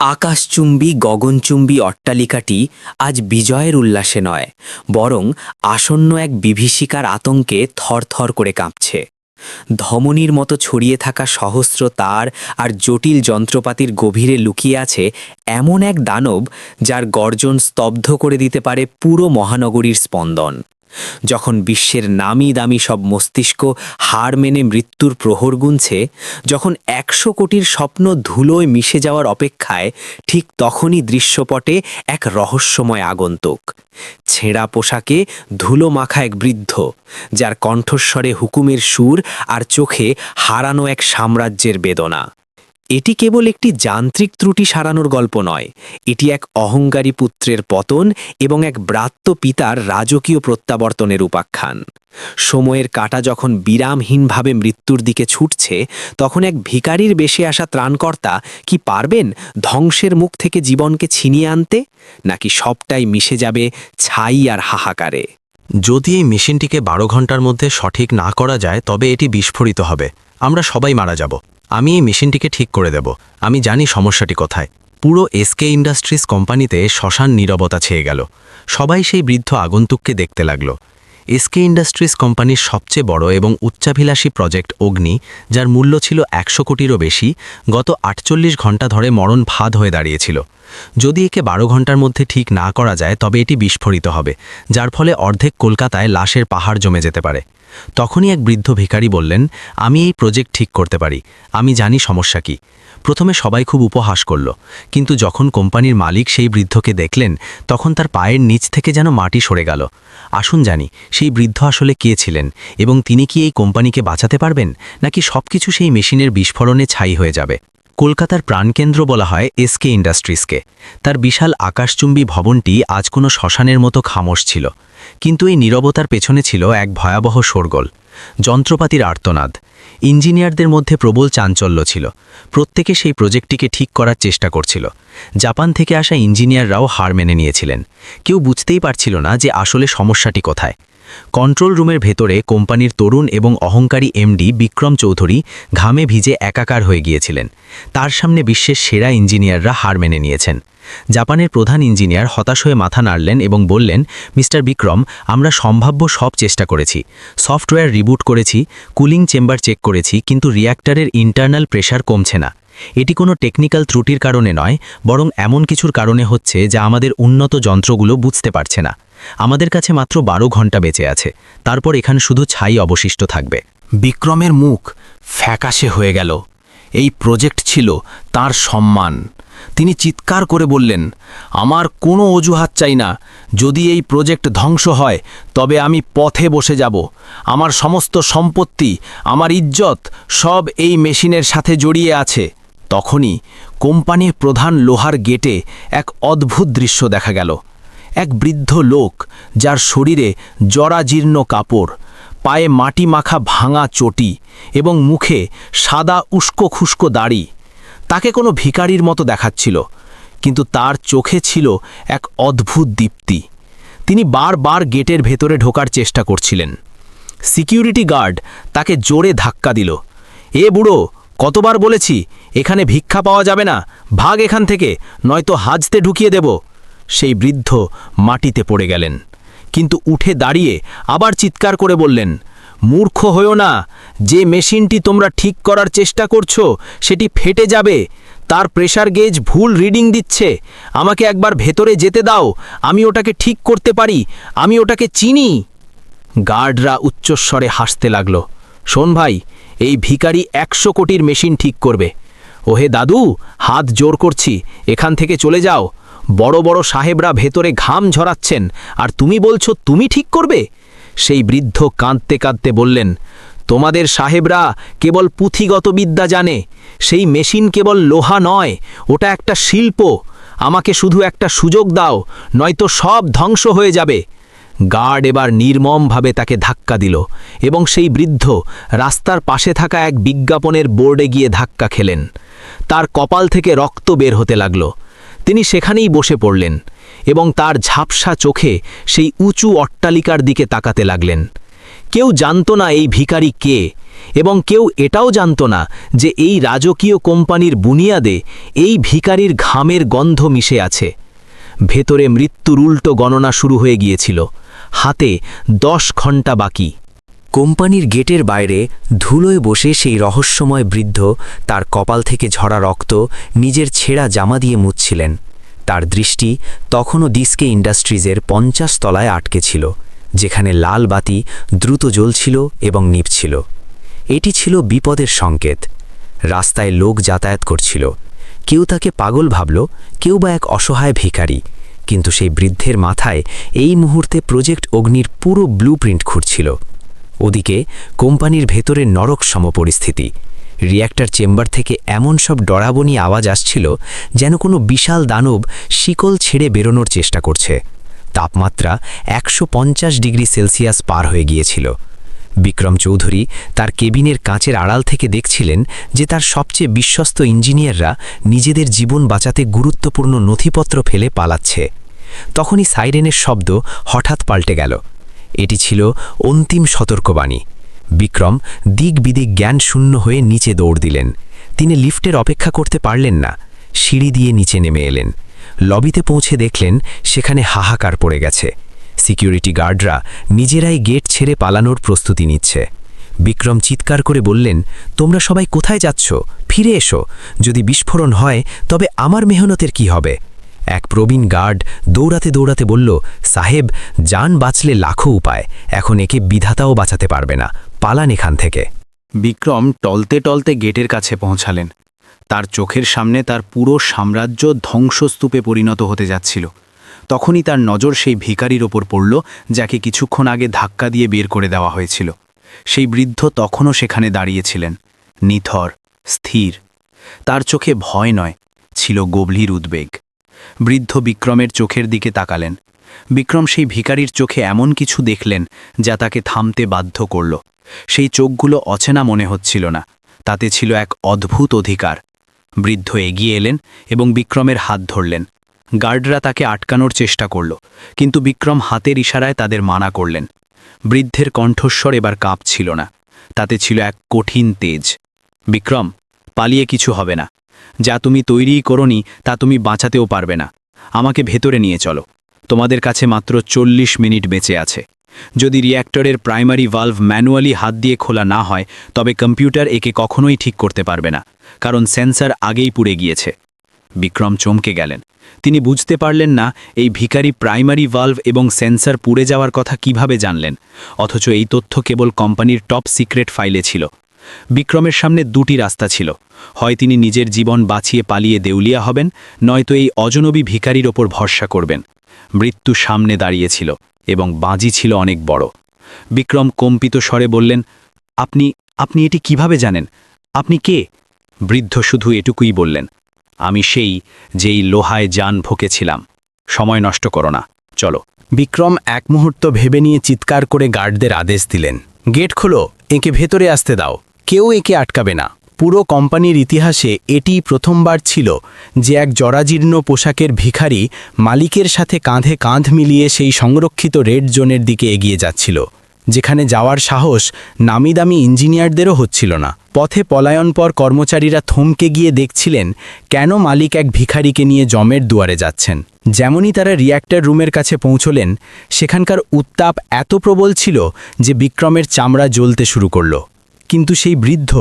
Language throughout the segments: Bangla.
আকাশচুম্বী, গগনচুম্বী অট্টালিকাটি আজ বিজয়ের উল্লাসে নয়, বরং আসন্ন এক বিভীষিকার আতঙ্কে থরথর করে কাঁপছে। ধমনীর মতো ছড়িয়ে থাকা সহস্র তার আর জটিল যন্ত্রপাতির গভীরে লুকিয়ে আছে এমন এক দানব যার গর্জন স্তব্ধ করে দিতে পারে পুরো মহানগরীর স্পন্দন। যখন বিশ্বের নামি দামি সব মস্তিষ্ক হার মেনে মৃত্যুর প্রহর গুনছে, যখন একশো কোটির স্বপ্ন ধুলোয় মিশে যাওয়ার অপেক্ষায় ঠিক তখনই দৃশ্যপটে এক রহস্যময় আগন্তুক। ছেঁড়া পোশাকে ধুলো মাখা এক বৃদ্ধ, যার কণ্ঠস্বরে হুকুমের সুর আর চোখে হারানো এক সাম্রাজ্যের বেদনা। এটি কেবল একটি যান্ত্রিক ত্রুটি সারানোর গল্প নয়। এটি এক অহংকারী পুত্রের পতন এবং এক ব্রাত্য পিতার রাজকীয় প্রত্যাবর্তনের উপাখ্যান। সময়ের কাটা যখন বিরামহীনভাবে মৃত্যুর দিকে ছুটছে, তখন এক ভিকারির বেশে আসা ত্রাণকর্তা কি পারবেন ধ্বংসের মুখ থেকে জীবনকে ছিনিয়ে আনতে? নাকি সবটাই মিশে যাবে ছাই আর হাহাকারে? যদি এই মেশিনটিকে বারো ঘণ্টার মধ্যে সঠিক না করা যায়, তবে এটি বিস্ফোরিত হবে। আমরা সবাই মারা যাব। আমি এই মেশিনটিকে ঠিক করে দেব। আমি জানি সমস্যাটি কোথায়। পুরো এসকে ইন্ডাস্ট্রিজ কোম্পানিতে শ্মশান নীরবতা ছেয়ে গেল। সবাই সেই বৃদ্ধ আগন্তুককে দেখতে লাগল। এসকে ইন্ডাস্ট্রিজ কোম্পানির সবচেয়ে বড় এবং উচ্চাভিলাষী প্রজেক্ট অগ্নি, যার মূল্য ছিল একশো কোটিরও বেশি, গত আটচল্লিশ ঘণ্টা ধরে মরণ ভাদ হয়ে দাঁড়িয়েছিল। যদি একে বারো ঘণ্টার মধ্যে ঠিক না করা যায়, তবে এটি বিস্ফোরিত হবে, যার ফলে অর্ধেক কলকাতায় লাশের পাহাড় জমে যেতে পারে। তখনই এক বৃদ্ধ ভিখারি বললেন, আমি এই প্রজেক্ট ঠিক করতে পারি। আমি জানি সমস্যা কি। প্রথমে সবাই খুব উপহাস করল, কিন্তু যখন কোম্পানির মালিক সেই বৃদ্ধকে দেখলেন, তখন তার পায়ের নিচ থেকে যেন মাটি সরে গেল। আসুন জানি, সেই বৃদ্ধ আসলে কে ছিলেন এবং তিনি কি এই কোম্পানিকে বাঁচাতে পারবেন, নাকি সবকিছু সেই মেশিনের বিস্ফোরণে ছাই হয়ে যাবে? কলকাতার প্রাণকেন্দ্র বলা হয় এসকে ইন্ডাস্ট্রিজকে। তার বিশাল আকাশচুম্বী ভবনটি আজ কোনো শ্মশানের মতো খামোশ ছিল, কিন্তু এই নীরবতার পেছনে ছিল এক ভয়াবহ শোরগোল, যন্ত্রপাতির আর্তনাদ। ইঞ্জিনিয়ারদের মধ্যে প্রবল চাঞ্চল্য ছিল, প্রত্যেকে সেই প্রজেক্টটিকে ঠিক করার চেষ্টা করছিল। জাপান থেকে আসা ইঞ্জিনিয়াররাও হার মেনে নিয়েছিলেন। কেউ বুঝতেই পারছিল না যে আসলে সমস্যাটি কোথায়। কন্ট্রোল রুমের ভেতরে কোম্পানির তরুণ এবং অহংকারী এমডি বিক্রম চৌধুরী ঘামে ভিজে একাকার হয়ে গিয়েছিলেন। তার সামনে বিশ্বের সেরা ইঞ্জিনিয়াররা হার মেনে নিয়েছেন। জাপানের প্রধান ইঞ্জিনিয়ার হতাশ হয়ে মাথা নাড়লেন এবং বললেন, মিস্টার বিক্রম, আমরা সম্ভাব্য সব চেষ্টা করেছি। সফটওয়্যার রিবুট করেছি, কুলিং চেম্বার চেক করেছি, কিন্তু রিয়্যাক্টরের ইন্টারনাল প্রেশার কমছে না। এটি কোনো টেকনিক্যাল ত্রুটির কারণে নয়, বরং এমন কিছুর কারণে হচ্ছে যা আমাদের উন্নত যন্ত্রগুলো বুঝতে পারছে না। আমাদের কাছে মাত্র বারো ঘণ্টা বেঁচে আছে। তারপর এখানে শুধু ছাই অবশিষ্ট থাকবে। বিক্রমের মুখ ফ্যাকাশে হয়ে গেল। এই প্রজেক্ট ছিল তার সম্মান। তিনি চিৎকার করে বললেন, আমার কোনো অজুহাত চাই না। যদি এই প্রজেক্ট ধ্বংস হয়, তবে আমি পথে বসে যাব। আমার সমস্ত সম্পত্তি, আমার ইজ্জত সব এই মেশিনের সাথে জড়িয়ে আছে। তখনই কোম্পানির প্রধান লোহার গেটে এক অদ্ভুত দৃশ্য দেখা গেল। এক বৃদ্ধ লোক যার শরীরে জরাজীর্ণ কাপড়, পায়ে মাটি মাখা ভাঙা চটি এবং মুখে সাদা উস্কো খুস্কো দাড়ি। তাকে কোনো ভিকারির মতো দেখাচ্ছিল, কিন্তু তার চোখে ছিল এক অদ্ভুত দীপ্তি। তিনি বারবার গেটের ভেতরে ঢোকার চেষ্টা করছিলেন। সিকিউরিটি গার্ড তাকে জোরে ধাক্কা দিল, এ বুড়ো, কতবার বলেছি, এখানে ভিক্ষা পাওয়া যাবে না, ভাগ এখান থেকে, নয়তো হাজতে ঢুকিয়ে দেব। সেই বৃদ্ধ মাটিতে পড়ে গেলেন। কিন্তু উঠে দাঁড়িয়ে আবার চিৎকার করে বললেন, মূর্খ হয়েও না, যে মেশিনটি তোমরা ঠিক করার চেষ্টা করছ সেটি ফেটে যাবে। তার প্রেশার গেজ ভুল রিডিং দিচ্ছে। আমাকে একবার ভেতরে যেতে দাও, আমি ওটাকে ঠিক করতে পারি, আমি ওটাকে চিনি। গার্ডরা উচ্চস্বরে হাসতে লাগল, শোন ভাই, এই ভিখারি একশো কোটির মেশিন ঠিক করবে। ওহে দাদু, হাত জোর করছি, এখান থেকে চলে যাও বড় বড় সাহেবরা ভেতরে ঘাম ঝরাচ্ছেন, আর তুমি বলছো তুমি ঠিক করবে? সেই বৃদ্ধ কাঁদতে কাঁদতে বললেন, তোমাদের সাহেবরা কেবল পুঁথিগত বিদ্যা জানে, সেই মেশিন কেবল লোহা নয়, ওটা একটা শিল্প, আমাকে শুধু একটা সুযোগ দাও, নয়তো সব ধ্বংস হয়ে যাবে। গার্ড এবার নির্মমভাবে তাকে ধাক্কা দিল, এবং সেই বৃদ্ধ রাস্তার পাশে থাকা এক বিজ্ঞাপনের বোর্ডে গিয়ে ধাক্কা খেলেন। তার কপাল থেকে রক্ত বের হতে লাগল তিনি সেখানেই বসে পড়লেন এবং তার ঝাপসা চোখে সেই উঁচু অট্টালিকার দিকে তাকাতে লাগলেন। কেউ জানত না এই ভিখারি কে এবং কেউ এটাও জানত না যে এই রাজকীয় কোম্পানির বুনিয়াদে এই ভিকারির ঘামের গন্ধ মিশে আছে। ভেতরে মৃত্যুর উল্টো গণনা শুরু হয়ে গিয়েছিল। হাতে দশ ঘণ্টা বাকি। কোম্পানির গেটের বাইরে ধুলোয় বসে সেই রহস্যময় বৃদ্ধ তার কপাল থেকে ঝরা রক্ত নিজের ছেঁড়া জামা দিয়ে মুছছিলেন। তার দৃষ্টি তখনও ডিসকে ইন্ডাস্ট্রিজের পঞ্চাশ তলায় আটকে ছিল, যেখানে লাল বাতি দ্রুত জ্বলছিল এবং নিভছিল। এটি ছিল বিপদের সংকেত। রাস্তায় লোক যাতায়াত করছিল। কেউ তাকে পাগল ভাবল, কেউ বা এক অসহায় ভিখারি। কিন্তু সেই বৃদ্ধের মাথায় এই মুহূর্তে প্রজেক্ট অগ্নির পুরো ব্লুপ্রিন্ট খুঁড়ছিল। ওদিকে কোম্পানির ভেতরে নরক সম পরিস্থিতি রিয়্যাক্টর চেম্বার থেকে এমন সব ডরাবনি আওয়াজ আসছিল যেন কোনো বিশাল দানব শিকল ছেড়ে বেরোনোর চেষ্টা করছে। তাপমাত্রা একশো পঞ্চাশ ডিগ্রি সেলসিয়াস পার হয়ে গিয়েছিল। বিক্রম চৌধুরী তার কেবিনের কাঁচের আড়াল থেকে দেখছিলেন যে তার সবচেয়ে বিশ্বস্ত ইঞ্জিনিয়াররা নিজেদের জীবন বাঁচাতে গুরুত্বপূর্ণ নথিপত্র ফেলে পালাচ্ছে। তখনই সাইরেনের শব্দ হঠাৎ পাল্টে গেল। এটি ছিল অন্তিম সতর্কবাণী। বিক্রম দিক বিদিক জ্ঞান শূন্য হয়ে নিচে দৌড় দিলেন। তিনি লিফটের অপেক্ষা করতে পারলেন না। সিঁড়ি দিয়ে নিচে নেমে এলেন। লবিতে পৌঁছে দেখলেন সেখানে হাহাকার পড়ে গেছে। সিকিউরিটি গার্ডরা নিজেরাই গেট ছেড়ে পালানোর প্রস্তুতি নিচ্ছে। বিক্রম চিৎকার করে বললেন, তোমরা সবাই কোথায় যাচ্ছ? ফিরে এসো। যদি বিস্ফোরণ হয়, তবে আমার মেহনতের কি হবে? এক প্রবীণ গার্ড দৌড়াতে দৌড়াতে বলল, সাহেব, যান বাঁচলে লাখো উপায়। এখন একে বিধাতাও বাঁচাতে পারবে না। পালান এখান থেকে। বিক্রম টলতে টলতে গেটের কাছে পৌঁছালেন। তার চোখের সামনে তার পুরো সাম্রাজ্য ধ্বংসস্তূপে পরিণত হতে যাচ্ছিল। তখনই তার নজর সেই ভিখারির ওপর পড়ল, যাকে কিছুক্ষণ আগে ধাক্কা দিয়ে বের করে দেওয়া হয়েছিল। সেই বৃদ্ধ তখনও সেখানে দাঁড়িয়েছিলেন, নিথর, স্থির। তার চোখে ভয় নয়, ছিল গভীর উদ্বেগ। বৃদ্ধ বিক্রমের চোখের দিকে তাকালেন। বিক্রম সেই ভিখারির চোখে এমন কিছু দেখলেন যা তাকে থামতে বাধ্য করল। সেই চোখগুলো অচেনা মনে হচ্ছিল না, তাতে ছিল এক অদ্ভুত অধিকার। বৃদ্ধ এগিয়ে এলেন এবং বিক্রমের হাত ধরলেন। গার্ডরা তাকে আটকানোর চেষ্টা করল, কিন্তু বিক্রম হাতের ইশারায় তাদের মানা করলেন। বৃদ্ধের কণ্ঠস্বর এবার কাঁপছিল না, তাতে ছিল এক কঠিন তেজ। বিক্রম, পালিয়ে কিছু হবে না। যা তুমি তৈরিই করনি তা তুমি বাঁচাতেও পারবে না। আমাকে ভেতরে নিয়ে চলো। তোমাদের কাছে মাত্র চল্লিশ মিনিট বেঁচে আছে। যদি রিয়্যাক্টরের প্রাইমারি ভালভ ম্যানুয়ালি হাত দিয়ে খোলা না হয়, তবে কম্পিউটার একে কখনোই ঠিক করতে পারবে না, কারণ সেন্সার আগেই পুড়ে গিয়েছে। বিক্রম চমকে গেলেন। তিনি বুঝতে পারলেন না, এই ভিখারি প্রাইমারি ভালভ এবং সেন্সার পুড়ে যাওয়ার কথা কীভাবে জানলেন, অথচ এই তথ্য কেবল কোম্পানির টপ সিক্রেট ফাইলে ছিল। বিক্রমের সামনে দুটি রাস্তা ছিল। হয় তিনি নিজের জীবন বাঁচিয়ে পালিয়ে দেউলিয়া হবেন, নয়তো এই অজনবী ভিখারির ওপর ভরসা করবেন। মৃত্যু সামনে দাঁড়িয়েছিল এবং বাজি ছিল অনেক বড়। বিক্রম কম্পিত স্বরে বললেন, আপনি আপনি এটি কীভাবে জানেন? আপনি কে? বৃদ্ধ শুধু এটুকুই বললেন, আমি সেই যেই লোহায় যান ভোকেছিলাম। সময় নষ্ট করো না, চলো। বিক্রম এক মুহূর্ত ভেবে নিয়ে চিৎকার করে গার্ডদের আদেশ দিলেন, গেট খোলো, একে ভেতরে আসতে দাও। কেউ একে আটকাবে না। পুরো কোম্পানির ইতিহাসে এটি প্রথমবার ছিল যে এক জরাজীর্ণ পোশাকের ভিখারি মালিকের সাথে কাঁধে কাঁধ মিলিয়ে সেই সংরক্ষিত রেড জোনের দিকে এগিয়ে যাচ্ছিল, যেখানে যাওয়ার সাহস নামিদামি ইঞ্জিনিয়ারদেরও হচ্ছিল না। পথে পলায়ন পর কর্মচারীরা থমকে গিয়ে দেখছিলেন কেন মালিক এক ভিখারিকে নিয়ে জমের দুয়ারে যাচ্ছেন। যেমনই তারা রিয়্যাক্টর রুমের কাছে পৌঁছলেন, সেখানকার উত্তাপ এত প্রবল ছিল যে বিক্রমের চামড়া জ্বলতে শুরু করল। কিন্তু সেই বৃদ্ধ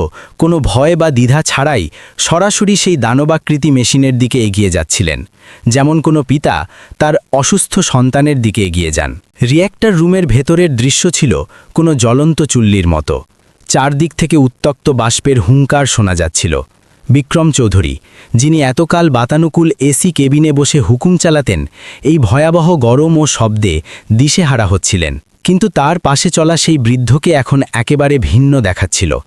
কোনো ভয় বা দ্বিধা ছাড়াই সরাসরি সেই দানবাকৃতি মেশিনের দিকে এগিয়ে যাচ্ছিলেন। যেমন কোনো পিতা তার অসুস্থ সন্তানের দিকে এগিয়ে যান। রিয়্যাক্টর রুমের ভেতরের দৃশ্য ছিল কোনো জ্বলন্ত চুল্লির মতো। চারদিক থেকে উত্তক্ত বাষ্পের হুঙ্কার শোনা যাচ্ছিল। বিক্রম চৌধুরী, যিনি এতকাল বাতানুকূল এসি কেবিনে বসে হুকুম চালাতেন, এই ভয়াবহ গরম ও শব্দে দিশেহারা হচ্ছিলেন। কিন্তু তার পাশে চলা সেই বৃদ্ধকে এখন একেবারে ভিন্ন দেখাচ্ছিল।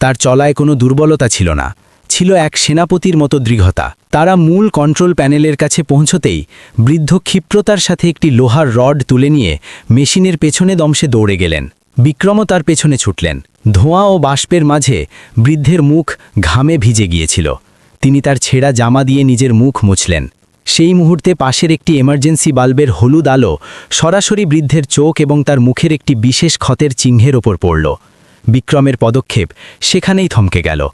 তার চলায় কোনো দুর্বলতা ছিল না। ছিল এক সেনাপতির মতো দৃঢ়তা। তারা মূল কন্ট্রোল প্যানেলের কাছে পৌঁছতেই বৃদ্ধ ক্ষিপ্রতার সাথে একটি লোহার রড তুলে নিয়ে মেশিনের পেছনে দমসে দৌড়ে গেলেন। বিক্রমও তার পেছনে ছুটলেন। ধোঁয়া ও বাষ্পের মাঝে বৃদ্ধের মুখ ঘামে ভিজে গিয়েছিল। তিনি তার ছেঁড়া জামা দিয়ে নিজের মুখ মুছলেন। সেই মুহূর্তে পাশের একটি এমার্জেন্সি বাল্বের হলুদ আলো সরাসরি বৃদ্ধের চোখ এবং তার মুখের একটি বিশেষ ক্ষতের চিহ্নের ওপর পড়ল। বিক্রমের পদক্ষেপ সেখানেই থমকে গেল।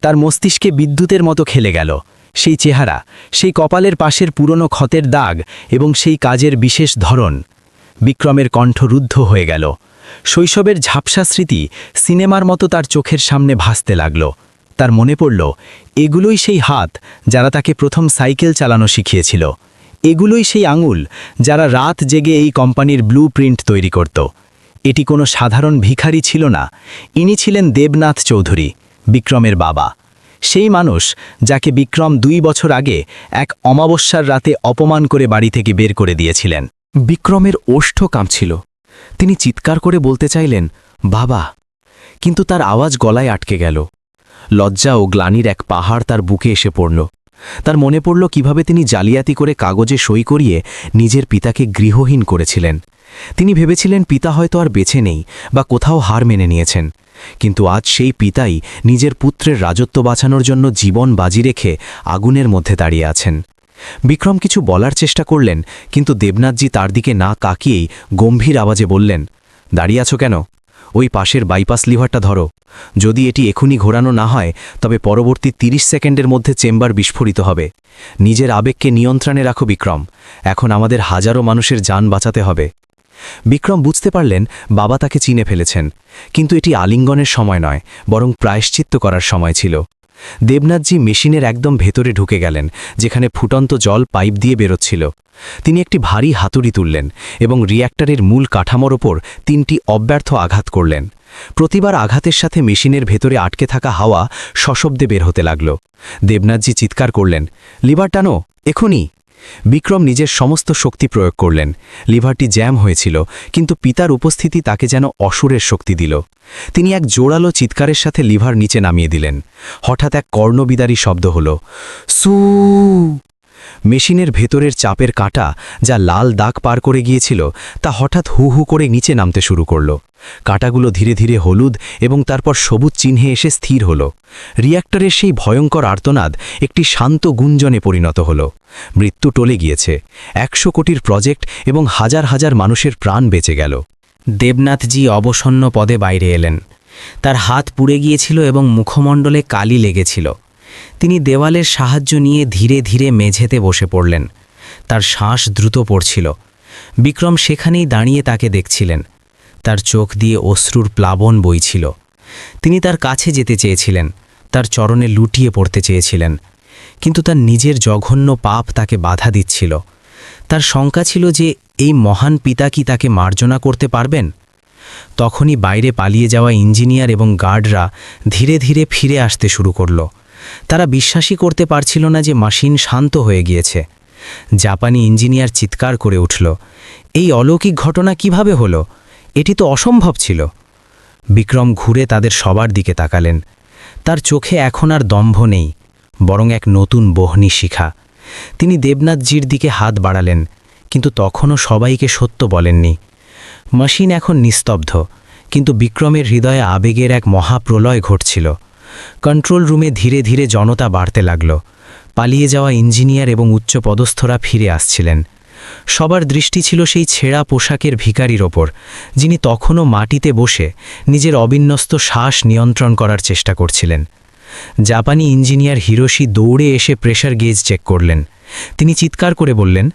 তার মস্তিষ্কে বিদ্যুতের মতো খেলে গেল। সেই চেহারা, সেই কপালের পাশের পুরনো ক্ষতের দাগ এবং সেই কাজের বিশেষ ধরন। বিক্রমের কণ্ঠ রুদ্ধ হয়ে গেল। শৈশবের ঝাপসা স্মৃতি সিনেমার মতো তার চোখের সামনে ভাসতে লাগল। তার মনে পড়ল, এগুলোই সেই হাত যারা তাকে প্রথম সাইকেল চালানো শিখিয়েছিল। এগুলোই সেই আঙুল যারা রাত জেগে এই কোম্পানির ব্লু প্রিন্ট তৈরি করত। এটি কোনো সাধারণ ভিখারি ছিল না। ইনি ছিলেন দেবনাথ চৌধুরী, বিক্রমের বাবা। সেই মানুষ যাকে বিক্রম দুই বছর আগে এক অমাবস্যার রাতে অপমান করে বাড়ি থেকে বের করে দিয়েছিলেন। বিক্রমের ওষ্ঠ কাঁপছিল। তিনি চিৎকার করে বলতে চাইলেন, বাবা। কিন্তু তার আওয়াজ গলায় আটকে গেল। লজ্জা ও গ্লানির এক পাহাড় তার বুকে এসে পড়ল। তার মনে পড়ল কীভাবে তিনি জালিয়াতি করে কাগজে সই করিয়ে নিজের পিতাকে গৃহহীন করেছিলেন। তিনি ভেবেছিলেন পিতা হয়তো আর বেছে নেই বা কোথাও হার মেনে নিয়েছেন। কিন্তু আজ সেই পিতাই নিজের পুত্রের রাজত্ব বাঁচানোর জন্য জীবন বাজি রেখে আগুনের মধ্যে দাঁড়িয়ে আছেন। বিক্রম কিছু বলার চেষ্টা করলেন, কিন্তু দেবনাথজি তার দিকে না কাকিয়েই গম্ভীর আওয়াজে বললেন, দাঁড়িয়ে আছো কেন? ওই পাশের বাইপাস লিভারটা ধরো। যদি এটি এখনই ঘোরানো না হয়, তবে পরবর্তী ৩০ সেকেন্ডের মধ্যে চেম্বার বিস্ফোরিত হবে। নিজের আবেগকে নিয়ন্ত্রণে রাখো বিক্রম। এখন আমাদের হাজারো মানুষের যান বাঁচাতে হবে। বিক্রম বুঝতে পারলেন, বাবা তাকে চিনে ফেলেছেন। কিন্তু এটি আলিঙ্গনের সময় নয়, বরং প্রায়শ্চিত্ত করার সময় ছিল। দেবনাথজি মেশিনের একদম ভেতরে ঢুকে গেলেন, যেখানে ফুটন্ত জল পাইপ দিয়ে বেরোচ্ছিল। তিনি একটি ভারী হাতুড়ি তুললেন এবং রিয়্যাক্টারের মূল কাঠামোর ওপর তিনটি অব্যর্থ আঘাত করলেন। প্রতিবার আঘাতের সাথে মেশিনের ভেতরে আটকে থাকা হাওয়া সশব্দে বের হতে লাগল। দেবনাথজি চিৎকার করলেন লিবার টানো এখনই বিক্রম নিজের সমস্ত শক্তি প্রয়োগ করলেন। লিভারটি জ্যাম হয়েছিল, কিন্তু পিতার উপস্থিতি তাকে যেন অসুরের শক্তি দিল। তিনি এক জোরালো চিৎকারের সাথে লিভার নিচে নামিয়ে দিলেন। হঠাৎ এক কর্ণবিদারী শব্দ হল সু মেশিনের ভেতরের চাপের কাঁটা যা লাল দাগ পার করে গিয়েছিল তা হঠাৎ হু হু করে নিচে নামতে শুরু করল। কাঁটাগুলো ধীরে ধীরে হলুদ এবং তারপর সবুজ চিহ্নে এসে স্থির হল। রিয়্যাক্টরের সেই ভয়ঙ্কর আর্তনাদ একটি শান্ত গুঞ্জনে পরিণত হল। মৃত্যু টলে গিয়েছে। একশো কোটির প্রজেক্ট এবং হাজার হাজার মানুষের প্রাণ বেঁচে গেল। দেবনাথজি অবসন্ন পদে বাইরে এলেন। তার হাত পুড়ে গিয়েছিল এবং মুখমণ্ডলে কালি লেগেছিল। তিনি দেওয়ালের সাহায্য নিয়ে ধীরে ধীরে মেঝেতে বসে পড়লেন। তার শ্বাস দ্রুত পড়ছিল। বিক্রম সেখানেই দাঁড়িয়ে তাকে দেখছিলেন। তার চোখ দিয়ে অশ্রুর প্লাবন বইছিল। তিনি তার কাছে যেতে চেয়েছিলেন, তার চরণে লুটিয়ে পড়তে চেয়েছিলেন। কিন্তু তার নিজের জঘন্য পাপ তাকে বাধা দিচ্ছিল। তার শঙ্কা ছিল যে এই মহান পিতা কি তাকে মার্জনা করতে পারবেন? তখনই বাইরে পালিয়ে যাওয়া ইঞ্জিনিয়ার এবং গার্ডরা ধীরে ধীরে ফিরে আসতে শুরু করল। তারা বিশ্বাসই করতে পারছিল না যে মাসিন শান্ত হয়ে গিয়েছে। জাপানি ইঞ্জিনিয়ার চিৎকার করে উঠল, এই অলৌকিক ঘটনা কীভাবে হলো? এটি তো অসম্ভব ছিল। বিক্রম ঘুরে তাদের সবার দিকে তাকালেন। তার চোখে এখন আর দম্ভ নেই, বরং এক নতুন বহনি শিখা। তিনি দেবনাথজির দিকে হাত বাড়ালেন, কিন্তু তখনও সবাইকে সত্য বলেননি। মেশিন এখন নিস্তব্ধ, কিন্তু বিক্রমের হৃদয়ে আবেগের এক মহাপ্রলয় ঘটছিল। কন্ট্রোল রুমে ধীরে ধীরে জনতা বাড়তে লাগল। পালিয়ে যাওয়া ইঞ্জিনিয়ার এবং উচ্চপদস্থরা ফিরে আসছিলেন। সবার দৃষ্টি ছিল সেই ছেঁড়া পোশাকের ভিকারির ওপর, যিনি তখনও মাটিতে বসে নিজের অবিন্যস্ত শ্বাস নিয়ন্ত্রণ করার চেষ্টা করছিলেন। জাপানি ইঞ্জিনিয়ার হিরোশি দৌড়ে এসে প্রেশার গেজ চেক করলেন। তিনি চিৎকার করে বললেন,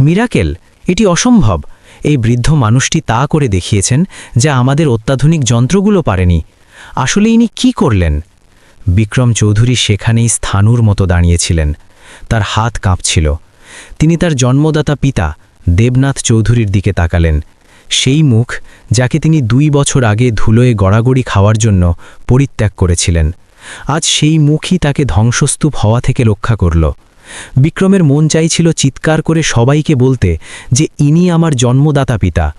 মিরাকেল, এটি অসম্ভব। এই বৃদ্ধ মানুষটি তা করে দেখিয়েছেন যা আমাদের অত্যাধুনিক যন্ত্রগুলো পারেনি। আসলে ইনি কি করলেন? বিক্রম চৌধুরী সেখানেই স্থানুর মতো দাঁড়িয়েছিলেন। তার হাত কাঁপছিল। তিনি তার জন্মদাতা পিতা দেবনাথ চৌধুরীর দিকে তাকালেন। সেই মুখ যাকে তিনি দুই বছর আগে ধুলোয় গড়াগড়ি খাওয়ার জন্য পরিত্যাগ করেছিলেন। আজ সেই মুখই তাকে ধ্বংসস্তূপ হওয়া থেকে রক্ষা করল। বিক্রমের মন চাইছিল চিৎকার করে সবাইকে বলতে যে ইনি আমার জন্মদাতা পিতা,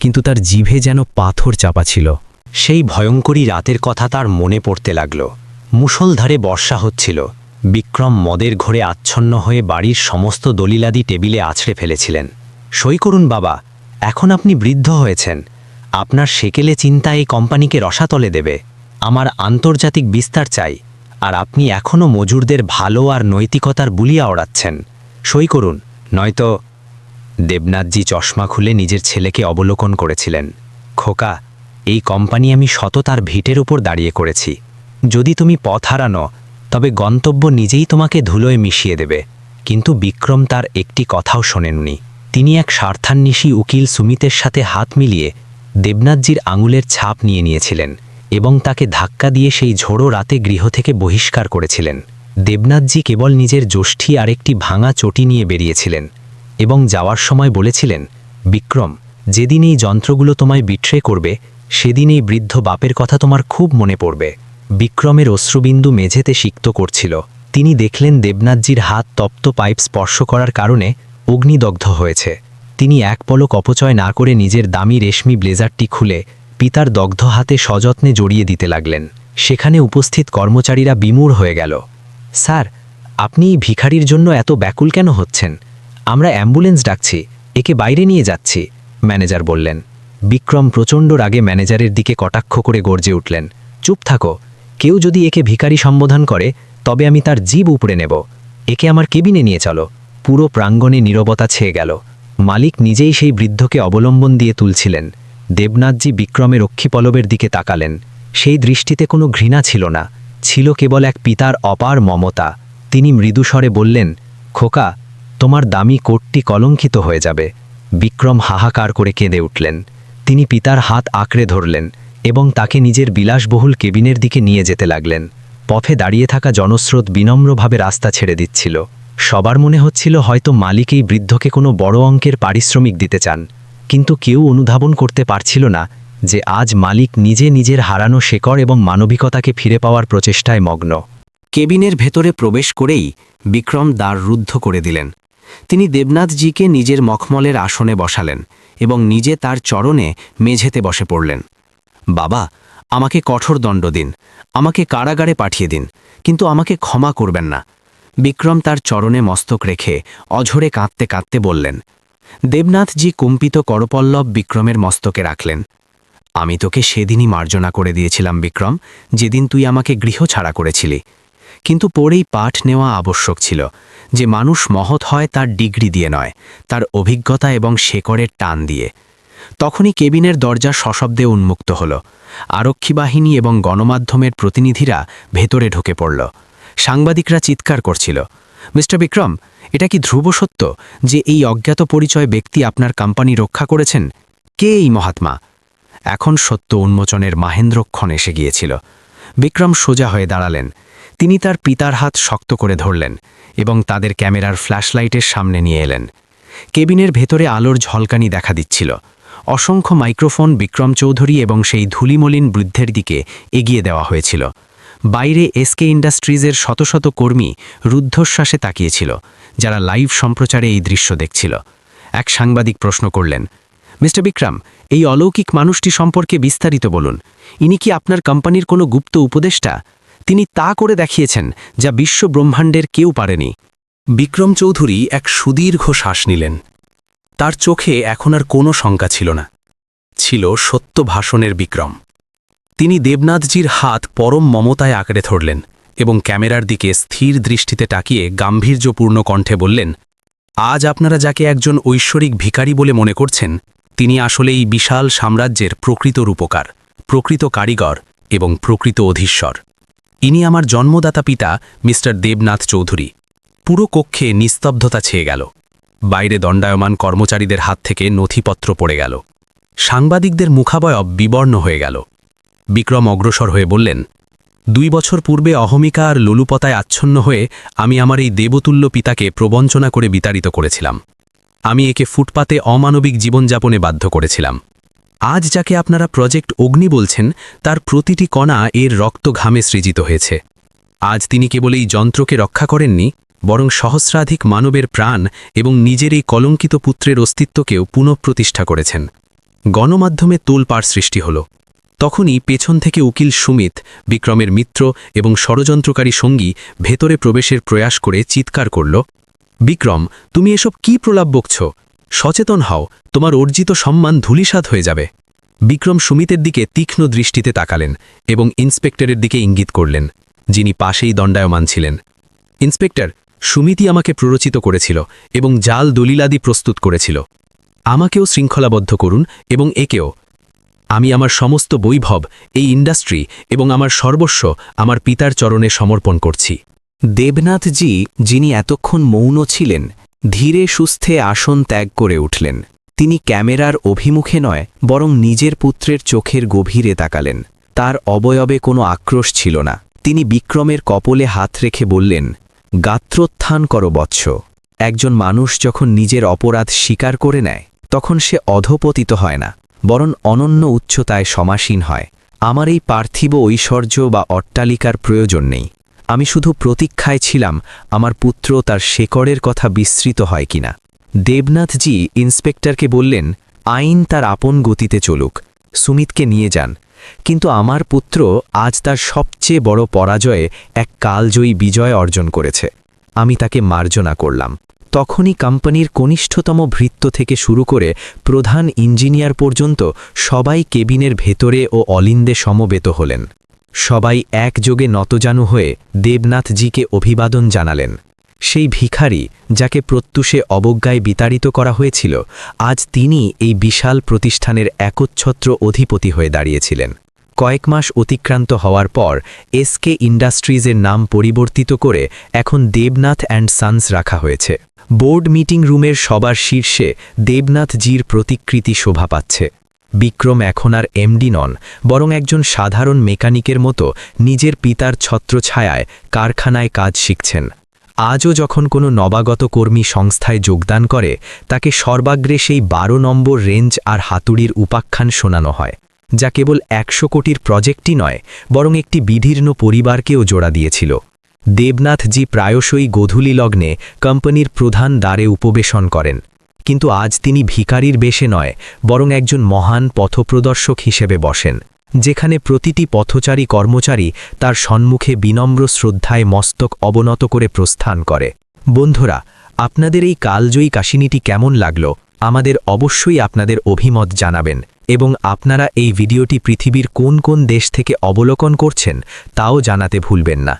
কিন্তু তার জিভে যেন পাথর চাপা ছিল। সেই ভয়ঙ্করী রাতের কথা তার মনে পড়তে লাগল। মুষলধারে বর্ষা হচ্ছিল। বিক্রম মদের ঘরে আচ্ছন্ন হয়ে বাড়ির সমস্ত দলিলাদি টেবিলে আছড়ে ফেলেছিলেন। সই করুন বাবা, এখন আপনি বৃদ্ধ হয়েছেন। আপনার সেকেলে চিন্তা এই কোম্পানিকে রসাতলে দেবে। আমার আন্তর্জাতিক বিস্তার চাই, আর আপনি এখনও মজুরদের ভালো আর নৈতিকতার বুলিয়া ওড়াচ্ছেন। সই করুন, নয়তো দেবনাথজি চশমা খুলে নিজের ছেলেকে অবলোকন করেছিলেন। খোকা, এই কোম্পানি আমি সততার ভিটের উপর দাঁড়িয়ে করেছি। যদি তুমি পথ হারানো, তবে গন্তব্য নিজেই তোমাকে ধুলোয় মিশিয়ে দেবে। কিন্তু বিক্রম তার একটি কথাও শোনেননি। তিনি এক স্বার্থান্বেষী উকিল সুমিতের সাথে হাত মিলিয়ে দেবনাথজির আঙুলের ছাপ নিয়ে নিয়েছিলেন এবং তাকে ধাক্কা দিয়ে সেই ঝোড়ো রাতে গৃহ থেকে বহিষ্কার করেছিলেন। দেবনাথজি কেবল নিজের যষ্ঠী আরেকটি ভাঙা চটি নিয়ে বেরিয়েছিলেন এবং যাওয়ার সময় বলেছিলেন, বিক্রম, যেদিন এই যন্ত্রগুলো তোমায় বিট্রে করবে, সেদিন এই বৃদ্ধ বাপের কথা তোমার খুব মনে পড়বে। বিক্রমের অশ্রুবিন্দু মেঝেতে সিক্ত করছিল। তিনি দেখলেন দেবনাথজির হাত তপ্ত পাইপ স্পর্শ করার কারণে অগ্নিদগ্ধ হয়েছে। তিনি এক পলক অপচয় না করে নিজের দামি রেশমি ব্লেজারটি খুলে পিতার দগ্ধ হাতে সযত্নে জড়িয়ে দিতে লাগলেন। সেখানে উপস্থিত কর্মচারীরা বিমূঢ় হয়ে গেল। স্যার, আপনি ভিখারির জন্য এত ব্যাকুল কেন হচ্ছেন? আমরা অ্যাম্বুলেন্স ডাকছি, একে বাইরে নিয়ে যাচ্ছি, ম্যানেজার বললেন। বিক্রম প্রচণ্ড রাগে ম্যানেজারের দিকে কটাক্ষ করে গর্জে উঠলেন। চুপ থাকো কেউ যদি একে ভিখারি সম্বোধন করে, তবে আমি তার জীব উপড়ে নেব। একে আমার কেবিনে নিয়ে চলো। পুরো প্রাঙ্গণে নীরবতা ছেয়ে গেল। মালিক নিজেই সেই বৃদ্ধকে অবলম্বন দিয়ে তুলছিলেন। দেবনাথজি বিক্রমের অক্ষিপলবের দিকে তাকালেন। সেই দৃষ্টিতে কোনো ঘৃণা ছিল না। ছিল কেবল এক পিতার অপার মমতা। তিনি মৃদুস্বরে বললেন, খোকা, তোমার দামি কোটটি কলঙ্কিত হয়ে যাবে। বিক্রম হাহাকার করে কেঁদে উঠলেন। তিনি পিতার হাত আঁকড়ে ধরলেন। এবং তাকে নিজের বিলাসবহুল কেবিনের দিকে নিয়ে যেতে লাগলেন। পথে দাঁড়িয়ে থাকা জনস্রোত বিনম্রভাবে রাস্তা ছেড়ে দিচ্ছিল। সবার মনে হচ্ছিল হয়তো মালিক এই বৃদ্ধকে কোনো বড় অঙ্কের পারিশ্রমিক দিতে চান। কিন্তু কেউ অনুধাবন করতে পারছিল না যে আজ মালিক নিজে নিজের হারানো শেকড় এবং মানবিকতাকে ফিরে পাওয়ার প্রচেষ্টায় মগ্ন। কেবিনের ভেতরে প্রবেশ করেই বিক্রম দ্বার রুদ্ধ করে দিলেন। তিনি দেবনাথজিকে নিজের মখমলের আসনে বসালেন এবং নিজে তার চরণে মেঝেতে বসে পড়লেন। বাবা, আমাকে কঠোর দণ্ড দিন, আমাকে কারাগারে পাঠিয়ে দিন, কিন্তু আমাকে ক্ষমা করবেন না। বিক্রম তার চরণে মস্তক রেখে অঝরে কাঁদতে কাঁদতে বললেন, দেবনাথজি কম্পিত করপল্লব বিক্রমের মস্তকে রাখলেন। আমি তোকে সেদিনই মার্জনা করে দিয়েছিলাম, বিক্রম, যেদিন তুই আমাকে গৃহ ছাড়া করেছিলি। কিন্তু পরেই পাঠ নেওয়া আবশ্যক ছিল, যে মানুষ মহৎ হয় তার ডিগ্রি দিয়ে নয়, তার অভিজ্ঞতা এবং শেকড়ের টান দিয়ে। তখনই কেবিনের দরজা সশব্দে উন্মুক্ত হল। আরক্ষী বাহিনী এবং গণমাধ্যমের প্রতিনিধিরা ভেতরে ঢুকে পড়ল। সাংবাদিকরা চিৎকার করছিল। মিস্টার বিক্রম, এটা কি ধ্রুব সত্য যে এই অজ্ঞাত পরিচয় ব্যক্তি আপনার কোম্পানি রক্ষা করেছেন? কে এই মহাত্মা? এখন সত্য উন্মোচনের মাহেন্দ্রক্ষণ এসে গিয়েছিল। বিক্রম সোজা হয়ে দাঁড়ালেন। তিনি তার পিতার হাত শক্ত করে ধরলেন এবং তাদের ক্যামেরার ফ্ল্যাশলাইটের সামনে নিয়ে এলেন। কেবিনের ভেতরে আলোর ঝলকানি দেখা দিচ্ছিল। অসংখ্য মাইক্রোফোন বিক্রম চৌধুরী এবং সেই ধুলিমলিন বৃদ্ধের দিকে এগিয়ে দেওয়া হয়েছিল। বাইরে এসকে ইন্ডাস্ট্রিজের শত শত কর্মী রুদ্ধশ্বাসে তাকিয়েছিল, যারা লাইভ সম্প্রচারে এই দৃশ্য দেখছিল। এক সাংবাদিক প্রশ্ন করলেন, মিস্টার বিক্রম, এই অলৌকিক মানুষটি সম্পর্কে বিস্তারিত বলুন। ইনি কি আপনার কোম্পানির কোনো গুপ্ত উপদেষ্টা? তিনি তা করে দেখিয়েছেন যা বিশ্ব ব্রহ্মাণ্ডের কেউ পারেনি। বিক্রম চৌধুরী এক সুদীর্ঘ শ্বাস নিলেন। তার চোখে এখন আর কোনো শঙ্কা ছিল না। ছিল সত্য ভাষণের বিক্রম। তিনি দেবনাথজির হাত পরম মমতায় আঁকড়ে ধরলেন এবং ক্যামেরার দিকে স্থির দৃষ্টিতে তাকিয়ে গাম্ভীর্যপূর্ণ কণ্ঠে বললেন, আজ আপনারা যাকে একজন ঐশ্বরিক ভিখারি বলে মনে করছেন, তিনি আসলে এই বিশাল সাম্রাজ্যের প্রকৃত রূপকার, প্রকৃত কারিগর এবং প্রকৃত অধীশ্বর। ইনি আমার জন্মদাতা পিতা মিস্টার দেবনাথ চৌধুরী। পুরো কক্ষে নিস্তব্ধতা ছেয়ে গেল। বাইরে দণ্ডায়মান কর্মচারীদের হাত থেকে নথিপত্র পড়ে গেল। সাংবাদিকদের মুখাবয়ব বিবর্ণ হয়ে গেল। বিক্রম অগ্রসর হয়ে বললেন, দুই বছর পূর্বে অহমিকা আর লোলুপতায় আচ্ছন্ন হয়ে আমি আমার এই দেবতুল্য পিতাকে প্রবঞ্চনা করে বিতাড়িত করেছিলাম। আমি একে ফুটপাতে অমানবিক জীবনযাপনে বাধ্য করেছিলাম। আজ যাকে আপনারা প্রজেক্ট অগ্নি বলছেন, তার প্রতিটি কণা এর রক্ত ঘামে সৃজিত হয়েছে। আজ তিনি কেবল এই যন্ত্রকে রক্ষা করেননি বরং সহস্রাধিক মানবের প্রাণ এবং নিজের এই কলঙ্কিত পুত্রের অস্তিত্বকেও পুনঃপ্রতিষ্ঠা করেছেন। গণমাধ্যমে তোলপাড় সৃষ্টি হল। তখনই পেছন থেকে উকিল সুমিত, বিক্রমের মিত্র এবং ষড়যন্ত্রকারী সঙ্গী ভেতরে প্রবেশের প্রয়াস করে চিৎকার করল, বিক্রম, তুমি এসব কি প্রলাপ বকছ? সচেতন হও, তোমার অর্জিত সম্মান ধূলিসাৎ হয়ে যাবে। বিক্রম সুমিতের দিকে তীক্ষ্ণ দৃষ্টিতে তাকালেন এবং ইন্সপেক্টরের দিকে ইঙ্গিত করলেন, যিনি পাশেই দণ্ডায়মান ছিলেন। ইন্সপেক্টর সুমিতি আমাকে প্ররোচিত করেছিল এবং জাল দলিলাদি প্রস্তুত করেছিল। আমাকেও শৃঙ্খলাবদ্ধ করুন এবং একেও। আমি আমার সমস্ত বৈভব, এই ইন্ডাস্ট্রি এবং আমার সর্বস্ব আমার পিতার চরণে সমর্পণ করছি। দেবনাথজি, যিনি এতক্ষণ মৌন ছিলেন, ধীরে সুস্থে আসন ত্যাগ করে উঠলেন। তিনি ক্যামেরার অভিমুখে নয়, বরং নিজের পুত্রের চোখের গভীরে তাকালেন। তার অবয়বে কোনো আক্রোশ ছিল না। তিনি বিক্রমের কপলে হাত রেখে বললেন গাত্রোত্থান করো বৎস। একজন মানুষ যখন নিজের অপরাধ স্বীকার করে নেয়, তখন সে অধপতিত হয় না, বরং অনন্য উচ্চতায় সমাসীন হয়। আমার এই পার্থিব ঐশ্বর্য বা অট্টালিকার প্রয়োজন নেই। আমি শুধু প্রতীক্ষায় ছিলাম, আমার পুত্র তার শেকড়ের কথা বিস্তৃত হয় কিনা। দেবনাথজি ইন্সপেক্টরকে বললেন, আইন তার আপন গতিতে চলুক। সুমিতকে নিয়ে যান। কিন্তু আমার পুত্র আজ তার সবচেয়ে বড় পরাজয়ে এক কালজয়ী বিজয় অর্জন করেছে। আমি তাকে মার্জনা করলাম। তখনই কোম্পানির কনিষ্ঠতম ভৃত্য থেকে শুরু করে প্রধান ইঞ্জিনিয়ার পর্যন্ত সবাই কেবিনের ভেতরে ও অলিন্দে সমবেত হলেন। সবাই একযোগে নতজানু হয়ে দেবনাথজিকে অভিবাদন জানালেন। সেই ভিখারি যাকে প্রত্যুষে অবজ্ঞায় বিতাড়িত করা হয়েছিল, আজ তিনি এই বিশাল প্রতিষ্ঠানের একচ্ছত্র অধিপতি হয়ে দাঁড়িয়েছিলেন। কয়েক মাস অতিক্রান্ত হওয়ার পর এসকে ইন্ডাস্ট্রিজের নাম পরিবর্তিত করে এখন দেবনাথ অ্যান্ড সানস রাখা হয়েছে। বোর্ড মিটিং রুমের সবার শীর্ষে দেবনাথজির প্রতিকৃতি শোভা পাচ্ছে। বিক্রম এখন আর এমডি নন, বরং একজন সাধারণ মেকানিকের মতো নিজের পিতার ছত্রছায়ায় কারখানায় কাজ শিখছেন। আজও যখন কোনো নবাগত কর্মী সংস্থায় যোগদান করে, তাকে সর্বাগ্রে সেই বারো নম্বর রেঞ্জ আর হাতুড়ির উপাখ্যান শোনানো হয়, যা কেবল একশো কোটির প্রজেক্টই নয়, বরং একটি বিধীর্ণ পরিবারকেও জোড়া দিয়েছিল। দেবনাথজি প্রায়শই গোধূলি লগ্নে কোম্পানির প্রধান দ্বারে উপবেশন করেন, কিন্তু আজ তিনি ভিকারির বেশে নয়, বরং একজন মহান পথপ্রদর্শক হিসেবে বসেন। যেখানে প্রতিটি পথচারী কর্মচারী তার সম্মুখে বিনম্র শ্রদ্ধায় মস্তক অবনত করে প্রস্থান করে। বন্ধুরা, আপনাদের এই কালজয়ী কাশিনীটি কেমন লাগল, আমাদের অবশ্যই আপনাদের অভিমত জানাবেন এবং আপনারা এই ভিডিওটি পৃথিবীর কোন কোন দেশ থেকে অবলোকন করছেন, তাও জানাতে ভুলবেন না।